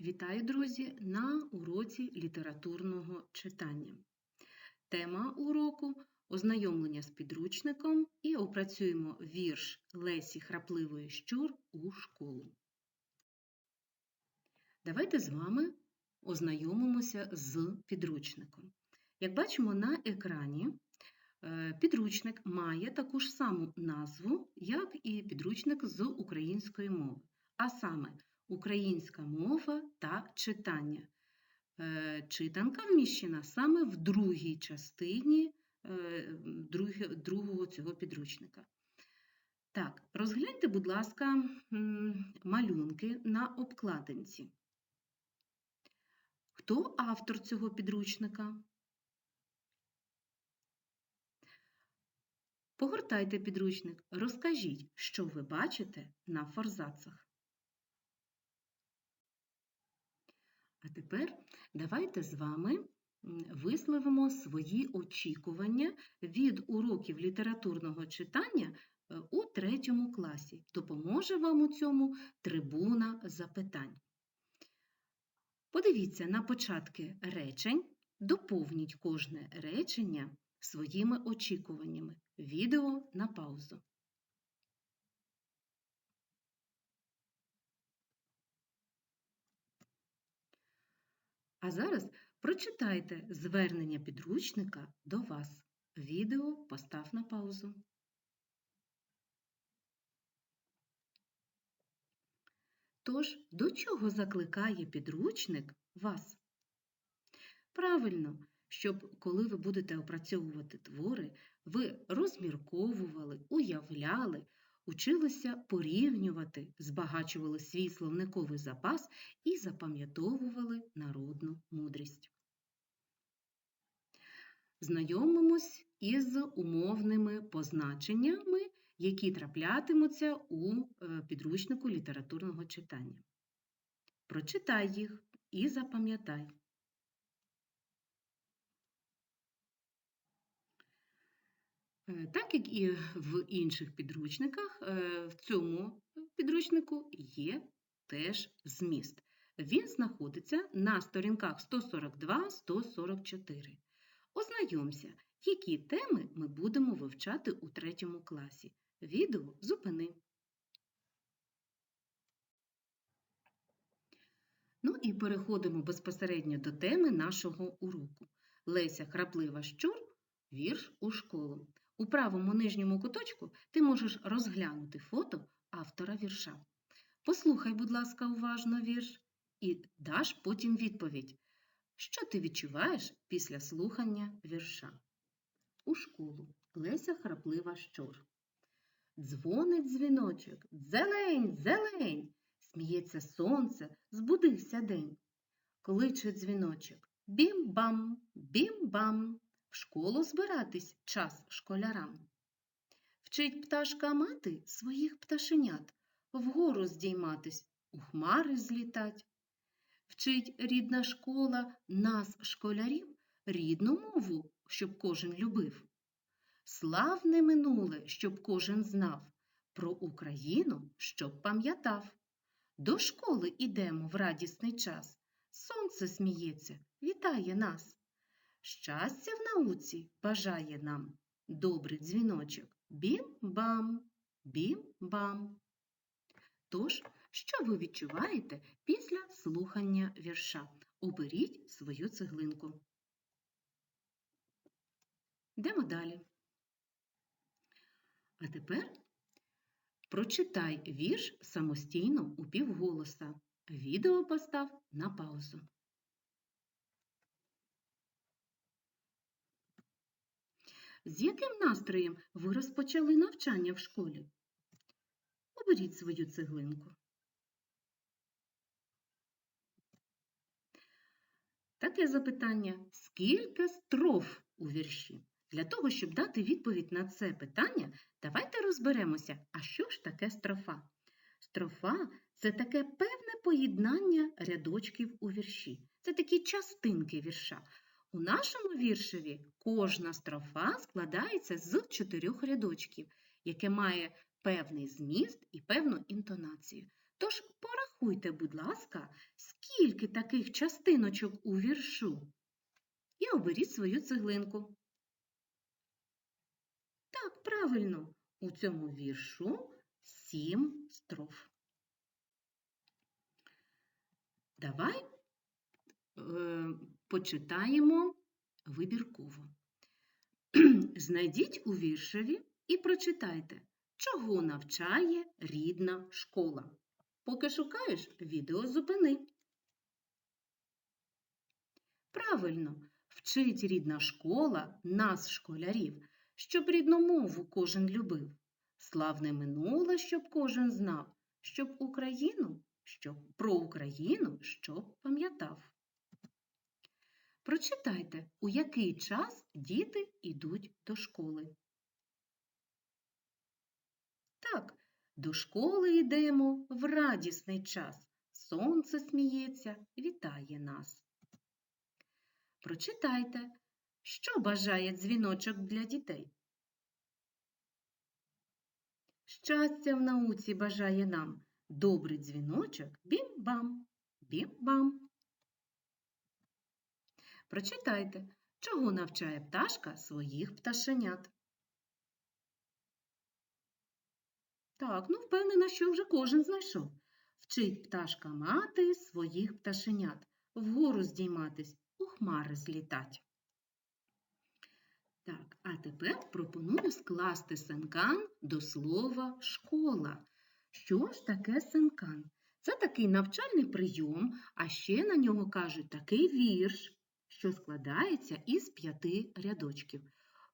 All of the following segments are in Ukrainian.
Вітаю, друзі, на уроці літературного читання. Тема уроку ознайомлення з підручником і опрацюємо вірш Лесі Храпливої Щур у школу. Давайте з вами ознайомимося з підручником. Як бачимо на екрані, е, підручник має таку ж саму назву, як і підручник з української мови, а саме Українська мова та читання. Е, Читанка вміщена саме в другій частині е, другого цього підручника. Так, розгляньте, будь ласка, малюнки на обкладинці. Хто автор цього підручника? Погортайте підручник, розкажіть, що ви бачите на форзацах. А тепер давайте з вами висловимо свої очікування від уроків літературного читання е, у третьому класі. Допоможе вам у цьому трибуна запитань. Подивіться на початки речень, доповніть кожне речення своїми очікуваннями. Відео на паузу. А зараз прочитайте звернення підручника до вас. Відео постав на паузу. Тож, до чого закликає підручник вас? Правильно, щоб коли ви будете опрацьовувати твори, ви розмірковували, уявляли, училися порівнювати, збагачували свій словниковий запас і запам'ятовували народну мудрість. Знайомимось із умовними позначеннями, які траплятимуться у е, підручнику літературного читання. Прочитай їх і запам'ятай. Так як і в інших підручниках, е, в цьому підручнику є теж зміст. Він знаходиться на сторінках 142-144. Ознайомся, які теми ми будемо вивчати у третьому класі. Відео зупини. Ну і переходимо безпосередньо до теми нашого уроку. Леся Храплива Щур Вірш у школу. У правому нижньому куточку ти можеш розглянути фото автора вірша. Послухай, будь ласка, уважно вірш і даш потім відповідь. Що ти відчуваєш після слухання вірша? У школу Леся храплива щур. Дзвонить дзвіночок, зелень, зелень, сміється сонце, збудився день. Кличе дзвіночок бім-бам, бім-бам. Школу збиратись час школярам. Вчить пташка мати своїх пташенят, вгору здійматись, у хмари злітать. Вчить рідна школа нас, школярів, рідну мову, щоб кожен любив. Славне минуле, щоб кожен знав, про Україну, щоб пам'ятав. До школи ідемо в радісний час, сонце сміється, вітає нас. Щастя в науці бажає нам добрий дзвіночок. Бім-бам, бім-бам. Тож, що ви відчуваєте після слухання вірша? Оберіть свою цеглинку. Йдемо далі. А тепер прочитай вірш самостійно у півголоса. Відео постав на паузу. З яким настроєм ви розпочали навчання в школі? Оберіть свою цеглинку. Таке запитання: скільки строф у вірші? Для того, щоб дати відповідь на це питання, давайте розберемося, а що ж таке строфа? Строфа це таке певне поєднання рядочків у вірші. Це такі частинки вірша. У нашому віршеві кожна строфа складається з чотирьох рядочків, яке має певний зміст і певну інтонацію. Тож порахуйте, будь ласка, скільки таких частиночок у віршу? І оберіть свою цеглинку. Так, правильно, у цьому віршу сім строф. Давай е, почитаємо вибірково. Знайдіть у віршеві і прочитайте, чого навчає рідна школа. Поки шукаєш, відео зупини. Правильно, вчить рідна школа нас, школярів, щоб рідну мову кожен любив, славне минуле, щоб кожен знав, щоб Україну, щоб про Україну щоб пам'ятав. Прочитайте, у який час діти йдуть до школи. Так, до школи йдемо в радісний час. Сонце сміється, вітає нас. Прочитайте, що бажає дзвіночок для дітей. Щастя в науці бажає нам. Добрий дзвіночок бім-бам, бім-бам. Прочитайте, чого навчає пташка своїх пташенят. Так, ну впевнена, що вже кожен знайшов. Вчить пташка мати своїх пташенят, вгору здійматись, у хмари злітать. Так, а тепер пропоную скласти синкан до слова школа. Що ж таке синкан? Це такий навчальний прийом, а ще на нього кажуть такий вірш, що складається із п'яти рядочків.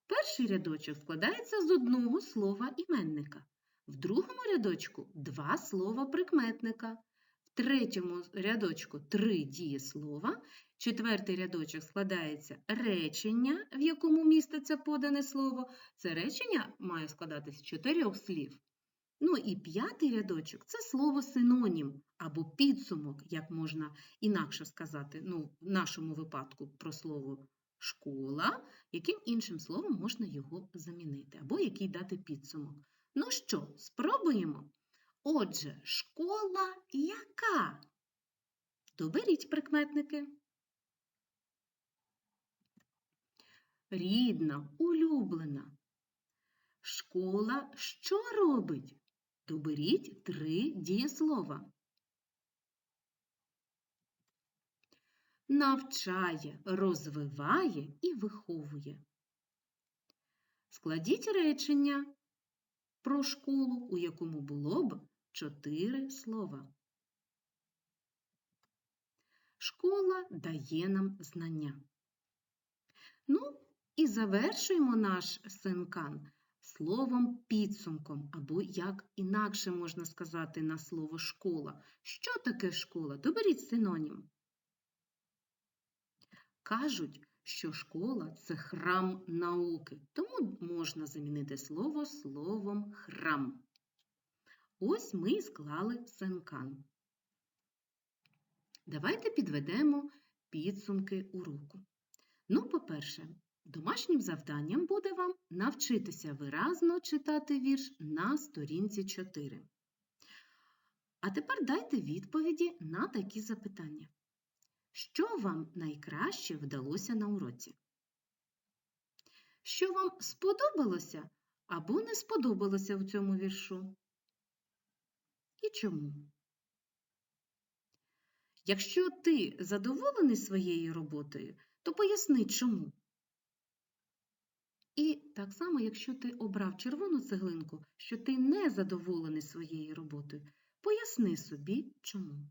Перший рядочок складається з одного слова іменника. В другому рядочку два слова прикметника. В третьому рядочку три дієслова. Четвертий рядочок складається речення, в якому міститься подане слово. Це речення має складатися з чотирьох слів. Ну і п'ятий рядочок це слово синонім або підсумок, як можна інакше сказати, ну, в нашому випадку про слово школа, яким іншим словом можна його замінити, або який дати підсумок. Ну що, спробуємо? Отже, школа яка? Доберіть прикметники. Рідна, улюблена. Школа що робить? Доберіть три дієслова. Навчає, розвиває і виховує. Складіть речення про школу, у якому було б чотири слова. Школа дає нам знання. Ну, і завершуємо наш синкан словом підсумком, або як інакше можна сказати на слово школа. Що таке школа? Доберіть синонім. Кажуть, що школа це храм науки, тому можна замінити слово словом храм. Ось ми і склали синкан. Давайте підведемо підсумки уроку. Ну, по-перше, домашнім завданням буде вам навчитися виразно читати вірш на сторінці 4. А тепер дайте відповіді на такі запитання. Що вам найкраще вдалося на уроці? Що вам сподобалося або не сподобалося в цьому віршу? І чому? Якщо ти задоволений своєю роботою, то поясни чому. І так само, якщо ти обрав червону цеглинку, що ти не задоволений своєю роботою, поясни собі чому.